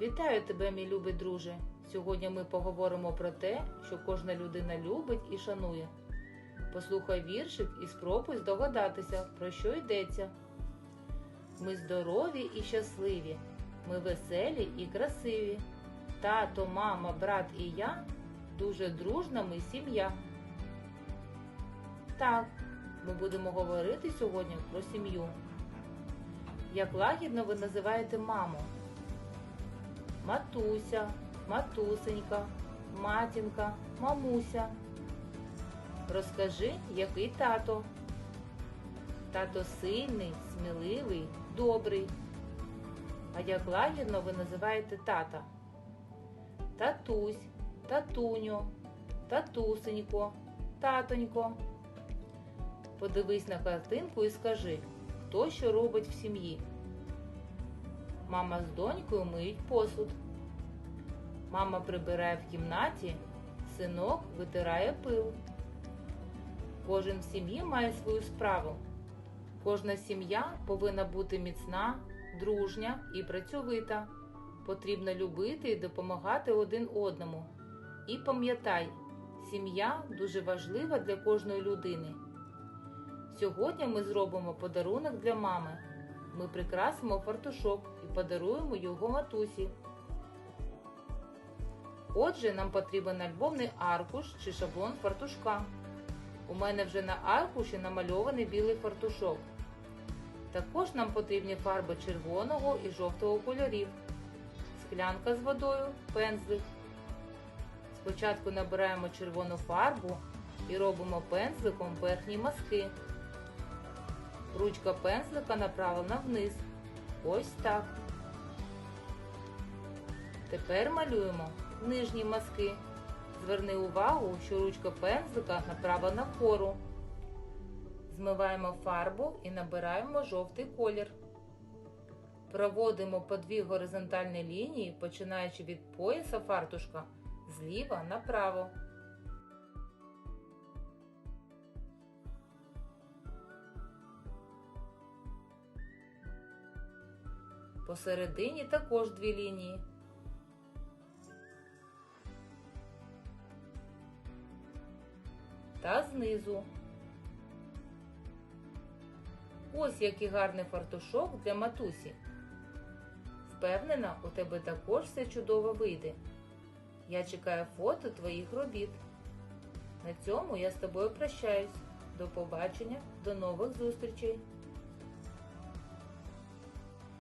Вітаю тебе, мій любий друже. Сьогодні ми поговоримо про те, що кожна людина любить і шанує. Послухай віршик і спробуй здогадатися, про що йдеться. Ми здорові і щасливі, ми веселі і красиві. Тато, мама, брат і я дуже дружна ми сім'я. Так, ми будемо говорити сьогодні про сім'ю. Як лагідно ви називаєте маму? Матуся, матусенька, матінка, мамуся. Розкажи, який тато. Тато сильний, сміливий, добрий. А як лагідно ви називаєте тата? Татусь, татуньо, татусенько, татонько. Подивись на картинку і скажи, хто що робить в сім'ї. Мама з донькою миють посуд. Мама прибирає в кімнаті, синок витирає пил. Кожен в сім'ї має свою справу. Кожна сім'я повинна бути міцна, дружня і працьовита. Потрібно любити і допомагати один одному. І пам'ятай, сім'я дуже важлива для кожної людини. Сьогодні ми зробимо подарунок для мами. Ми прикрасимо фартушок і подаруємо його матусі. Отже, нам потрібен альбомний аркуш чи шаблон фартушка. У мене вже на аркуші намальований білий фартушок. Також нам потрібні фарби червоного і жовтого кольорів, склянка з водою, пензлик. Спочатку набираємо червону фарбу і робимо пензликом верхні мазки. Ручка пензлика направлена вниз. Ось так. Тепер малюємо нижні мазки. Зверни увагу, що ручка пензлика направлена вгору. Змиваємо фарбу і набираємо жовтий колір. Проводимо по дві горизонтальні лінії, починаючи від пояса фартушка зліва направо. Посередині також дві лінії. Та знизу. Ось який гарний фартушок для матусі. Впевнена, у тебе також все чудово вийде. Я чекаю фото твоїх робіт. На цьому я з тобою прощаюсь. До побачення, до нових зустрічей!